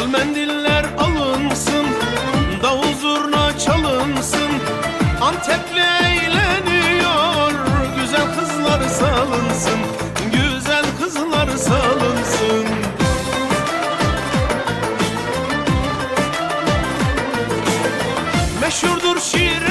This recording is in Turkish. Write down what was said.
Al mendiller alınsın Davul zurna çalınsın. Antepli eğleniyor Güzel kızlar salınsın Güzel kızlar salınsın. Meşhurdur şiir